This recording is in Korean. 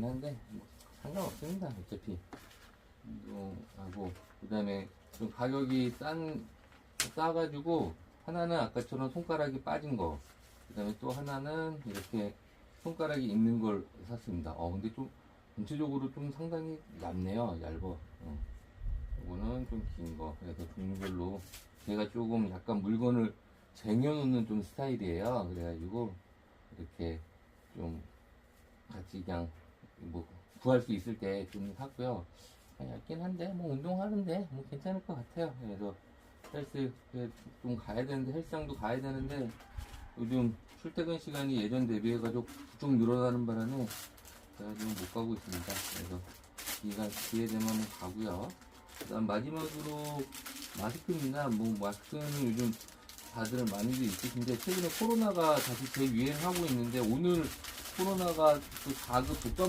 같긴 한데 뭐 상관없습니다. 어차피. 운동하고. 그 다음에 좀 가격이 싼 싸가지고 하나는 아까처럼 손가락이 빠진 거. 그 다음에 또 하나는 이렇게 손가락이 있는 걸 샀습니다. 어 근데 좀 전체적으로 좀 상당히 얇네요 얇어 어. 이거는 좀 긴 거. 그래서 종류별로 제가 조금 약간 물건을 쟁여놓는 좀 스타일이에요. 그래가지고 이렇게 좀 같이 그냥 뭐 구할 수 있을 때 좀 샀고요. 얇긴 한데 뭐 운동하는데 뭐 괜찮을 것 같아요. 그래서 헬스 좀 가야 되는데 헬스장도 가야 되는데 요즘 출퇴근 시간이 예전 대비해가지고 쭉 늘어나는 바람에 제가 지금 못 가고 있습니다. 그래서 기회가 기회 되면 가고요. 그다음 마지막으로 마스크입니다. 뭐 마스크는 요즘 다들 많이들 있으신데 최근에 코로나가 다시 재유행하고 있는데 오늘 코로나가 그 4급 독감